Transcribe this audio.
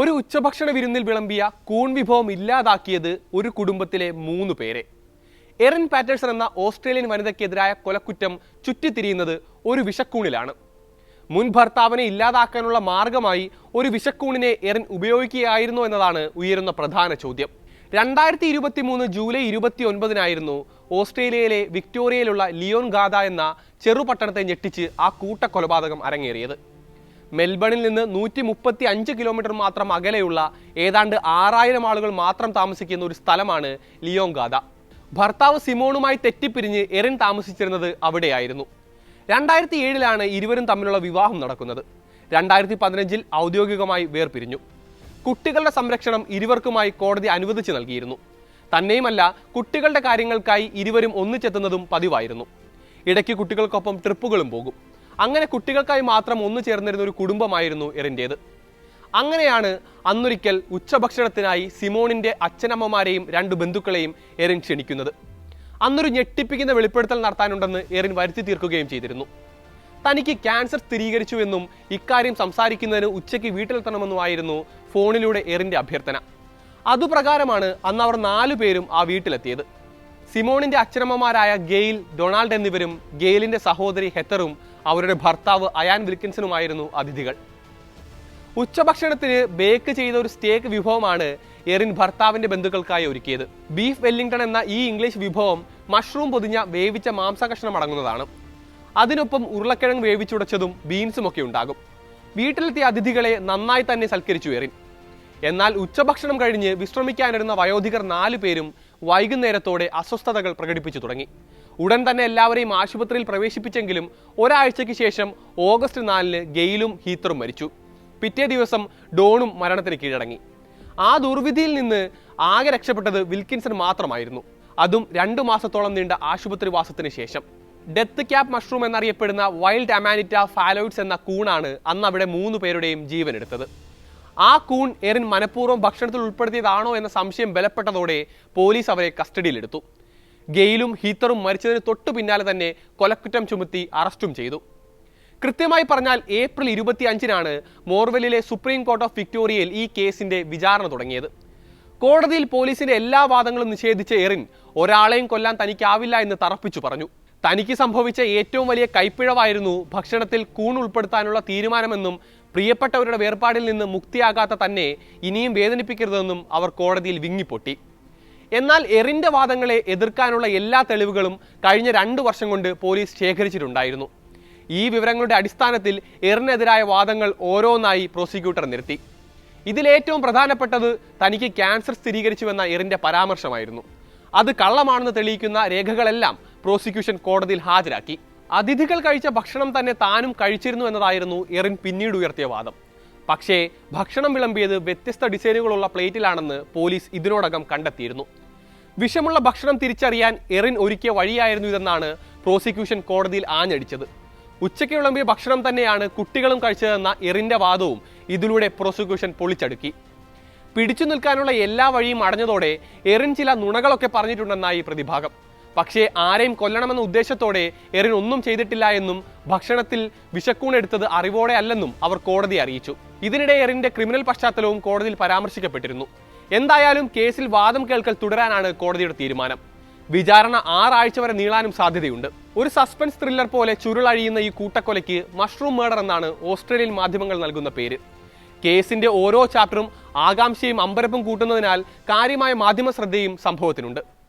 ഒരു ഉച്ചഭക്ഷണ വിരുന്നിൽ വിളമ്പിയ കൂൺ വിഭവം ഇല്ലാതാക്കിയത് ഒരു കുടുംബത്തിലെ മൂന്ന് പേരെ. എറിൻ പാറ്റേഴ്സൺ എന്ന ഓസ്ട്രേലിയൻ വനിതയ്ക്കെതിരായ കൊലക്കുറ്റം ചുറ്റിത്തിരിയുന്നത് ഒരു വിഷക്കൂണിലാണ്. മുൻ ഭർത്താവിനെ ഇല്ലാതാക്കാനുള്ള മാർഗമായി ഒരു വിഷക്കൂണിനെ എറിൻ ഉപയോഗിക്കുകയായിരുന്നു എന്നതാണ് ഉയരുന്ന പ്രധാന ചോദ്യം. രണ്ടായിരത്തി ഇരുപത്തി മൂന്ന് ജൂലൈ ഇരുപത്തി ഒൻപതിനായിരുന്നു ഓസ്ട്രേലിയയിലെ വിക്ടോറിയയിലുള്ള ലിയോൺ ഗാദ എന്ന ചെറുപട്ടണത്തെ ഞെട്ടിച്ച് ആ കൂട്ടക്കൊലപാതകം അരങ്ങേറിയത്. മെൽബണിൽ നിന്ന് നൂറ്റി മുപ്പത്തി അഞ്ച് കിലോമീറ്റർ മാത്രം അകലെയുള്ള ഏതാണ്ട് ആറായിരം ആളുകൾ മാത്രം താമസിക്കുന്ന ഒരു സ്ഥലമാണ് ലിയോങ്കാദ ഭർത്താവ് സിമോണുമായി തെറ്റിപ്പിരിഞ്ഞ് എറിൻ താമസിച്ചിരുന്നത് അവിടെയായിരുന്നു. രണ്ടായിരത്തി ഏഴിലാണ് ഇരുവരും തമ്മിലുള്ള വിവാഹം നടക്കുന്നത്. രണ്ടായിരത്തി പതിനഞ്ചിൽ ഔദ്യോഗികമായി വേർപിരിഞ്ഞു. കുട്ടികളുടെ സംരക്ഷണം ഇരുവർക്കുമായി കോടതി അനുവദിച്ചു നൽകിയിരുന്നു. തന്നെയുമല്ല കുട്ടികളുടെ കാര്യങ്ങൾക്കായി ഇരുവരും ഒന്നിച്ചെത്തുന്നതും പതിവായിരുന്നു. ഇടയ്ക്ക് കുട്ടികൾക്കൊപ്പം ട്രിപ്പുകളും പോകും. അങ്ങനെ കുട്ടികൾക്കായി മാത്രം ഒന്നു ചേർന്നിരുന്ന ഒരു കുടുംബമായിരുന്നു എറിന്റേത് അങ്ങനെയാണ് അന്നൊരിക്കൽ ഉച്ചഭക്ഷണത്തിനായി സിമോണിന്റെ അച്ഛനമ്മമാരെയും രണ്ട് ബന്ധുക്കളെയും എറിൻ ക്ഷണിക്കുന്നത്. അന്നൊരു ഞെട്ടിപ്പിക്കുന്ന വെളിപ്പെടുത്തൽ നടത്താനുണ്ടെന്ന് എറിൻ വരുത്തി തീർക്കുകയും ചെയ്തിരുന്നു. തനിക്ക് ക്യാൻസർ സ്ഥിരീകരിച്ചുവെന്നും ഇക്കാര്യം സംസാരിക്കുന്നതിന് ഉച്ചയ്ക്ക് വീട്ടിലെത്തണമെന്നുമായിരുന്നു ഫോണിലൂടെ എറിന്റെ അഭ്യർത്ഥന. അതുപ്രകാരമാണ് അന്ന് അവർ നാലു പേരും ആ വീട്ടിലെത്തിയത്. സിമോണിന്റെ അച്ഛനമ്മമാരായ ഗെയിൽ ഡൊണാൾഡ് എന്നിവരും ഗെയിലിന്റെ സഹോദരി ഹെത്തറും അവരുടെ ഭർത്താവ് അയാൻ വിൽക്കിൻസനുമായിരുന്നു അതിഥികൾ. ഉച്ചഭക്ഷണത്തിന് ബേക്ക് ചെയ്ത ഒരു സ്റ്റേക്ക് വിഭവമാണ് എറിൻ ഭർത്താവിന്റെ ബന്ധുക്കൾക്കായി ഒരുക്കിയത്. ബീഫ് വെല്ലിംഗ്ടൺ എന്ന ഈ ഇംഗ്ലീഷ് വിഭവം മഷ്റൂം പൊതിഞ്ഞ വേവിച്ച മാംസകഷ്ണം അടങ്ങുന്നതാണ്. അതിനൊപ്പം ഉരുളക്കിഴങ്ങ് വേവിച്ചുടച്ചതും ബീൻസും ഒക്കെ ഉണ്ടാകും. വീട്ടിലെത്തിയ അതിഥികളെ നന്നായി തന്നെ സൽക്കരിച്ചു എറിൻ. എന്നാൽ ഉച്ചഭക്ഷണം കഴിഞ്ഞ് വിശ്രമിക്കാനിരുന്ന വയോധികർ നാലു പേരും വൈകുന്നേരത്തോടെ അസ്വസ്ഥതകൾ പ്രകടിപ്പിച്ചു തുടങ്ങി. ഉടൻ തന്നെ എല്ലാവരെയും ആശുപത്രിയിൽ പ്രവേശിപ്പിച്ചെങ്കിലും ഒരാഴ്ചയ്ക്ക് ശേഷം ഓഗസ്റ്റ് നാലിന് ഗെയിലും ഹീത്തറും മരിച്ചു. പിറ്റേ ദിവസം ഡോണും മരണത്തിന് കീഴടങ്ങി. ആ ദുർവിധിയിൽ നിന്ന് ആകെ രക്ഷപ്പെട്ടത് വിൽക്കിൻസൺ മാത്രമായിരുന്നു. അതും രണ്ടു മാസത്തോളം നീണ്ട ആശുപത്രിവാസത്തിന് ശേഷം. ഡെത്ത് ക്യാപ് മഷ്റൂം എന്നറിയപ്പെടുന്ന വൈൽഡ് അമാനിറ്റ ഫാലോയിഡ്സ് എന്ന കൂണാണ് അന്ന് അവിടെ മൂന്ന് പേരുടെയും ജീവൻ എടുത്തത് ആ കൂൺ എറിൻ മനഃപൂർവം ഭക്ഷണത്തിൽ ഉൾപ്പെടുത്തിയതാണോ എന്ന സംശയം ബലപ്പെട്ടതോടെ പോലീസ് അവരെ കസ്റ്റഡിയിലെടുത്തു. ഗെയിലും ഹീത്തറും മരിച്ചതിന് തൊട്ടു പിന്നാലെ തന്നെ കൊലക്കുറ്റം ചുമത്തി അറസ്റ്റും ചെയ്തു. കൃത്യമായി പറഞ്ഞാൽ ഏപ്രിൽ ഇരുപത്തി അഞ്ചിനാണ് മോർവെല്ലിലെ സുപ്രീം കോർട്ട് ഓഫ് വിക്ടോറിയയിൽ ഈ കേസിന്റെ വിചാരണ തുടങ്ങിയത്. കോടതിയിൽ പോലീസിന്റെ എല്ലാ വാദങ്ങളും നിഷേധിച്ച എറിൻ ഒരാളെയും കൊല്ലാൻ തനിക്കാവില്ല എന്ന് തറപ്പിച്ചു പറഞ്ഞു. തനിക്ക് സംഭവിച്ച ഏറ്റവും വലിയ കൈപ്പിഴവായിരുന്നു ഭക്ഷണത്തിൽ കൂൺ ഉൾപ്പെടുത്താനുള്ള തീരുമാനമെന്നും പ്രിയപ്പെട്ടവരുടെ വേർപാടിൽ നിന്ന് മുക്തിയാകാത്ത തന്നെ ഇനിയും വേദനിപ്പിക്കരുതെന്നും അവർ കോടതിയിൽ വിങ്ങിപ്പൊട്ടി. എന്നാൽ എറിന്റെ വാദങ്ങളെ എതിർക്കാനുള്ള എല്ലാ തെളിവുകളും കഴിഞ്ഞ രണ്ട് വർഷം കൊണ്ട് പോലീസ് ശേഖരിച്ചിട്ടുണ്ടായിരുന്നു. ഈ വിവരങ്ങളുടെ അടിസ്ഥാനത്തിൽ എറിനെതിരായ വാദങ്ങൾ ഓരോന്നായി പ്രോസിക്യൂട്ടർ നിർത്തി. ഇതിലേറ്റവും പ്രധാനപ്പെട്ടത് തനിക്ക് ക്യാൻസർ സ്ഥിരീകരിച്ചുവെന്ന എറിന്റെ പരാമർശമായിരുന്നു. അത് കള്ളമാണെന്ന് തെളിയിക്കുന്ന രേഖകളെല്ലാം പ്രോസിക്യൂഷൻ കോടതിയിൽ ഹാജരാക്കി. അതിഥികൾ കഴിച്ച ഭക്ഷണം തന്നെ താനും കഴിച്ചിരുന്നു എന്നതായിരുന്നു എറിൻ പിന്നീട് ഉയർത്തിയ വാദം. പക്ഷേ ഭക്ഷണം വിളമ്പിയത് വ്യത്യസ്ത ഡിസൈനുകളുള്ള പ്ലേറ്റിലാണെന്ന് പോലീസ് ഇതിനോടകം കണ്ടെത്തിയിരുന്നു. വിഷമുള്ള ഭക്ഷണം തിരിച്ചറിയാൻ എറിൻ ഒരുക്കിയ വഴിയായിരുന്നു ഇതെന്നാണ് പ്രോസിക്യൂഷൻ കോടതിയിൽ ആഞ്ഞടിച്ചത്. ഉച്ചയ്ക്ക് വിളമ്പിയ ഭക്ഷണം തന്നെയാണ് കുട്ടികളും കഴിച്ചതെന്ന എറിന്റെ വാദവും ഇതിലൂടെ പ്രോസിക്യൂഷൻ പൊളിച്ചടുക്കി. പിടിച്ചു നിൽക്കാനുള്ള എല്ലാ വഴിയും അടഞ്ഞതോടെ എറിൻ ചില നുണകളൊക്കെ പറഞ്ഞിട്ടുണ്ടെന്നായി പ്രതിഭാഗം. പക്ഷേ ആരെയും കൊല്ലണമെന്ന ഉദ്ദേശത്തോടെ എറിൻ ഒന്നും ചെയ്തിട്ടില്ല എന്നും ഭക്ഷണത്തിൽ വിഷക്കൂണെടുത്തത് അറിവോടെ അല്ലെന്നും അവർ കോടതിയെ അറിയിച്ചു. ഇതിനിടെ എറിന്റെ ക്രിമിനൽ പശ്ചാത്തലവും കോടതിയിൽ പരാമർശിക്കപ്പെട്ടിരുന്നു. എന്തായാലും കേസിൽ വാദം കേൾക്കൽ തുടരാനാണ് കോടതിയുടെ തീരുമാനം. വിചാരണ ആറാഴ്ച വരെ നീളാനും സാധ്യതയുണ്ട്. ഒരു സസ്പെൻസ് ത്രില്ലർ പോലെ ചുരുളഴിയുന്ന ഈ കൂട്ടക്കൊലയ്ക്ക് മഷ്റൂം മേഡർ എന്നാണ് ഓസ്ട്രേലിയൻ മാധ്യമങ്ങൾ നൽകുന്ന പേര്. കേസിന്റെ ഓരോ ചാപ്റ്ററും ആകാംക്ഷയും അമ്പരപ്പും കൂട്ടുന്നതിനാൽ കാര്യമായ മാധ്യമ ശ്രദ്ധയും സംഭവത്തിനുണ്ട്.